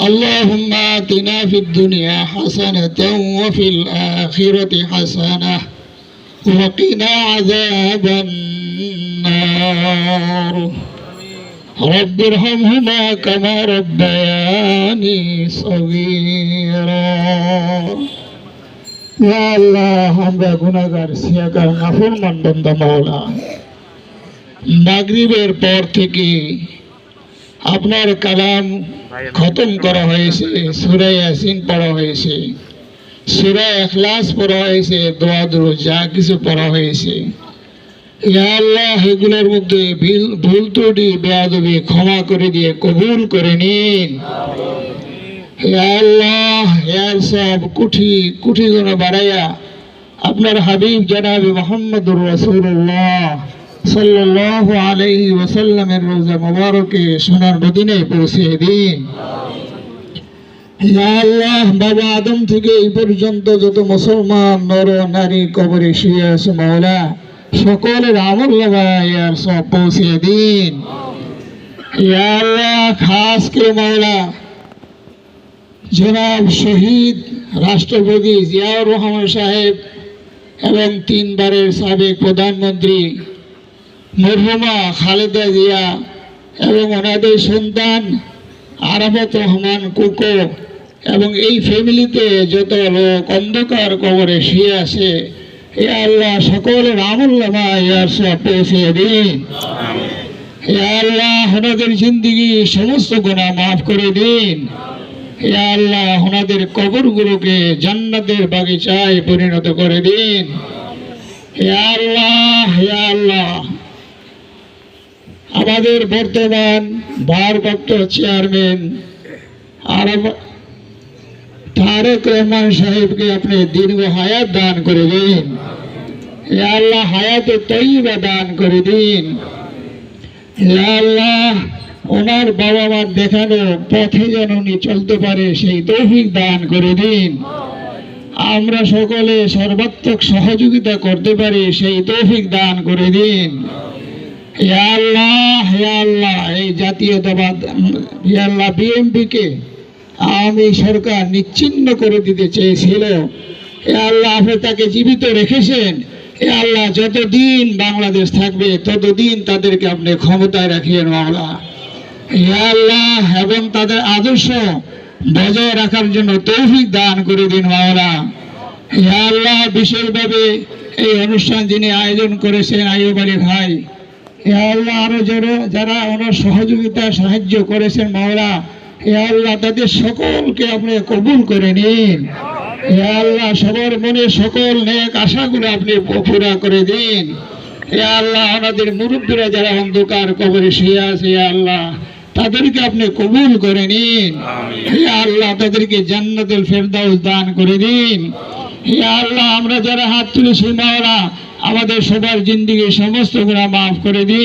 اللهم آتنا في الدنيا حسنة وفي الآخرة حسنة وقنا عذاب النار رب ارحمهما كما ربياني صغيرا يا الله আমরা গুনাহগার সিয়াকার নাফরমান বান্দা মাওলা মাগরিবের পর থেকে আপনার কালাম খতম করা হয়েছে সুরা ইয়াসিন পড়া হয়েছে সুরা এখলাস পড়া হয়েছে দোয়া দোয়া যা কিছু পড়া হয়েছে। আল্লাহ এগুলোর মধ্যে ভুল- ত্রুটি বেয়াদবি ক্ষমা করে দিয়ে কবুল করে নিন। আল্লাহ সব কুঠি কুঠি গুণ বাড়াইয়া আপনার হাবিব জনাবি মোহাম্মদুর রসুল্লাহ সাল্লাল্লাহু আলাইহি ওয়াসাল্লামের রোজা মোবারকে সোনার মদিনে পৌঁছে দিন। বাবা আদম থেকে এই পর্যন্ত যত মুসলমান, নর, নারী, কবরে শুয়ে আছে সকলের আমল সব দিন। খাস জনাব শহীদ রাষ্ট্রপতি জিয়াউর রহমান সাহেব এবং তিনবারের সাবেক প্রধানমন্ত্রী মরহুমা খালেদা জিয়া এবং ওনাদের সন্তান আরাফাত রহমান কুকো এবং এই ফ্যামিলিতে যত লোক অন্ধকার কবরে শুয়ে আছে এ আল্লাহ সকলের আমল ইয়ার সব পৌঁছে দিন। আল্লাহ জিন্দিগি সমস্ত গোনা মাফ করে দিন। হে আল্লাহ ওনাদের কবরগুলোকে জান্নাতের বাগিচায় পরিণত করে দিন। হে আল্লাহ হে আল্লাহ। আমাদের বর্তমান ভারপ্রাপ্ত চেয়ারম্যান আর তারেক রহমান সাহেবকে আপনি দীর্ঘ হায়াত দান করে দিন। আল্লাহ, হায়াতে তৈবা দান করে দিন। আল্লাহ, ওনার বাবা মার দেখানো পথে যেন উনি চলতে পারে, সেই তৌফিক দান করে দিন। আমরা সকলে সর্বাত্মক সহযোগিতা করতে পারি, সেই তৌফিক দান করে দিন। আল্লাহ আল্লাহ এই জাতীয়তাবাদ আল্লাহ বিএমপিকে আওয়ামী সরকার নিচ্ছিন্ন করে দিতে চেয়েছিল। হে আল্লাহ আপনি তাকে জীবিত রেখেছেন। হে আল্লাহ যতদিন বাংলাদেশ থাকবে, ততদিন তাদেরকে আপনি ক্ষমতায় রাখিয়েন মাওলা হে আল্লাহ, এবং তাদের আদর্শ বজায় রাখার জন্য তৌফিক দান করে দিন মাওলা হে আল্লাহ, বিশেষভাবে এই অনুষ্ঠান যিনি আয়োজন করেছেন আইয়ুব আলী ভাই হে আল্লাহ আরও যারা যারা ওনার সহযোগিতা সাহায্য করেছেন মাওলা হে আল্লাহ তাদের সকলকে আপনি কবুল করে নিন। হে আল্লাহ সবার মনে সকল নেক আশাগুলো আপনি পুরা করে দিন। হে আল্লাহ আমাদের মুরব্বীরা যারা অন্ধকার কবরে শুয়ে আছে হে আল্লাহ তাদেরকে আপনি কবুল করে নিন। হে আল্লাহ তাদেরকে জান্নাতুল ফেরদাউস দান করে দিন। হে আল্লাহ আমরা যারা হাত তুলেছি মাওলা আমাদের সবার জিন্দিগি সমস্ত গুণা মাফ করে দিন।